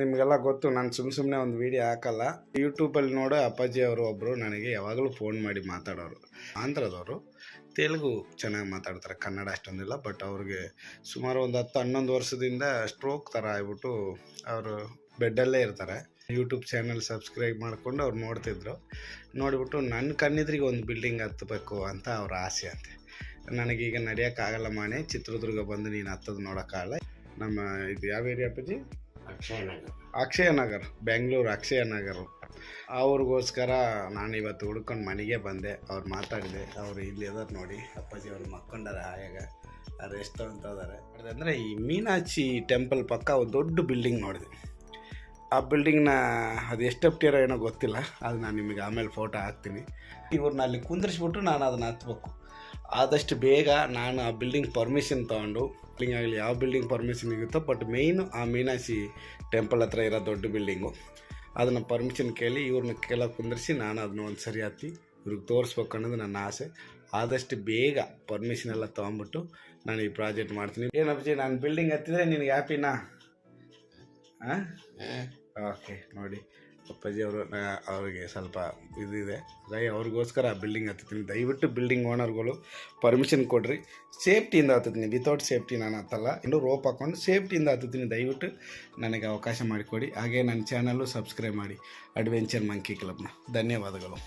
ನಿಮಗೆಲ್ಲ ಗೊತ್ತು, ನಾನು ಸುಮ್ಮ ಸುಮ್ಮನೆ ಒಂದು ವೀಡಿಯೋ ಹಾಕಲ್ಲ. ಯೂಟ್ಯೂಬಲ್ಲಿ ನೋಡೋ ಅಪ್ಪಾಜಿ ಅವರು ಒಬ್ಬರು ನನಗೆ ಯಾವಾಗಲೂ ಫೋನ್ ಮಾಡಿ ಮಾತಾಡೋರು. ಆಂಧ್ರದವರು, ತೆಲುಗು ಚೆನ್ನಾಗಿ ಮಾತಾಡ್ತಾರೆ, ಕನ್ನಡ ಅಷ್ಟೊಂದಿಲ್ಲ ಬಟ್ ಅವ್ರಿಗೆ ಸುಮಾರು ಒಂದು ಹತ್ತು, ಹನ್ನೊಂದು ವರ್ಷದಿಂದ ಸ್ಟ್ರೋಕ್ ಥರ ಆಗ್ಬಿಟ್ಟು ಅವರು ಬೆಡ್ಡಲ್ಲೇ ಇರ್ತಾರೆ. ಯೂಟ್ಯೂಬ್ ಚಾನಲ್ ಸಬ್ಸ್ಕ್ರೈಬ್ ಮಾಡಿಕೊಂಡು ಅವ್ರು ನೋಡ್ತಿದ್ರು. ನೋಡಿಬಿಟ್ಟು ನನ್ನ ಕಣ್ಣಿದ್ರಿಗೆ ಒಂದು ಬಿಲ್ಡಿಂಗ್ ಹತ್ತಬೇಕು ಅಂತ ಅವ್ರ ಆಸೆ ಅಂತೆ. ನನಗೀಗ ನಡೆಯೋಕ್ಕಾಗಲ್ಲ ಮಾಣೆ ಚಿತ್ರದುರ್ಗ ಬಂದು ನೀನು ಹತ್ತೋದು ನೋಡೋಕ್ಕಾಗಲ್ಲ. ನಮ್ಮ, ಇದು ಯಾವ ಏರಿಯಾ ಅಪ್ಪಾಜಿ? ಅಕ್ಷಯ ನಗರ. ಬೆಂಗಳೂರು ಅಕ್ಷಯ ನಗರ್. ಅವ್ರಿಗೋಸ್ಕರ ನಾನು ಇವತ್ತು ಹುಡ್ಕೊಂಡು ಮನೆಗೆ ಬಂದೆ. ಅವ್ರು ಮಾತಾಡಿದೆ. ಅವರು ಇಲ್ಲಿ ಅದಾರ ನೋಡಿ. ಅಪ್ಪಾಜಿ ಅವ್ರು ಮಕ್ಕೊಂಡಾರೆ ಆಯಾಗ ರೆಸ್ಟ್ ಅಂತ ಇದ್ದಾರೆ ಅಂದರೆ ಈ ಮೀನಾಕ್ಷಿ ಟೆಂಪಲ್ ಪಕ್ಕ ಒಂದು ದೊಡ್ಡ ಬಿಲ್ಡಿಂಗ್ ನೋಡಿದೆ. ಆ ಬಿಲ್ಡಿಂಗ್ನ ಅದು ಎಷ್ಟು ಅಪ್ಟಿಯರೋ ಏನೋ ಗೊತ್ತಿಲ್ಲ. ಅದು ನಾನು ನಿಮಗೆ ಆಮೇಲೆ ಫೋಟೋ ಹಾಕ್ತೀನಿ. ಇವ್ರನ್ನ ಅಲ್ಲಿ ಕುಂದ್ರಿಸ್ಬಿಟ್ಟು ನಾನು ಅದನ್ನು ಹತ್ಬೇಕು. ಆದಷ್ಟು ಬೇಗ ನಾನು ಆ ಬಿಲ್ಡಿಂಗ್ ಪರ್ಮಿಷನ್ ತೊಗೊಂಡು ಬಿಲ್ಡಿಂಗ್ ಆಗಲಿ ಯಾವ ಬಿಲ್ಡಿಂಗ್ ಪರ್ಮಿಷನ್ ಇರುತ್ತೋ ಬಟ್ ಮೇಯ್ನು ಆ ಮೀನಾಕ್ಷಿ ಟೆಂಪಲ್ ಹತ್ರ ಇರೋ ದೊಡ್ಡ ಬಿಲ್ಡಿಂಗು ಅದನ್ನು ಪರ್ಮಿಷನ್ ಕೇಳಿ ಇವ್ರನ್ನ ಕೆಲ ಕುಂದಿರಿಸಿ ನಾನು ಅದನ್ನ ಒಂದು ಸರಿ ಹತ್ತಿ ಇವ್ರಿಗೆ ತೋರಿಸ್ಬೇಕು ಅನ್ನೋದು ನನ್ನ ಆಸೆ. ಆದಷ್ಟು ಬೇಗ ಪರ್ಮಿಷನ್ ಎಲ್ಲ ತೊಗೊಂಬಿಟ್ಟು ನಾನು ಈ ಪ್ರಾಜೆಕ್ಟ್ ಮಾಡ್ತೀನಿ. ಏನಪ್ಪ ನಾನು ಬಿಲ್ಡಿಂಗ್ ಹತ್ತಿದ್ರೆ ನಿನಗೆ ಹ್ಯಾಪಿನಾ ಹಾಂ ಓಕೆ ನೋಡಿ. ಅಪ್ಪಾಜಿ ಅವರು ಅವ್ರಿಗೆ ಸ್ವಲ್ಪ ಇದಿದೆ. ದಯ ಅವ್ರಿಗೋಸ್ಕರ ಆ ಬಿಲ್ಡಿಂಗ್ ಹತ್ತೀನಿ ದಯವಿಟ್ಟು ಬಿಲ್ಡಿಂಗ್ ಓನರ್ಗಳು ಪರ್ಮಿಷನ್ ಕೊಡ್ರಿ. ಸೇಫ್ಟಿಯಿಂದ ಹತ್ತೀನಿ ವಿತೌಟ್ ಸೇಫ್ಟಿ ನಾನು ಹತ್ತಲ್ಲ. ಇನ್ನು ರೋಪ್ ಹಾಕ್ಕೊಂಡು ಸೇಫ್ಟಿಯಿಂದ ಹತ್ತೀನಿ ದಯವಿಟ್ಟು ನನಗೆ ಅವಕಾಶ ಮಾಡಿಕೊಡಿ. ಹಾಗೆ ನನ್ನ ಚಾನಲ್ಲು ಸಬ್ಸ್ಕ್ರೈಬ್ ಮಾಡಿ. ಅಡ್ವೆಂಚರ್ ಮಂಕಿ ಕ್ಲಬ್ನ ಧನ್ಯವಾದಗಳು.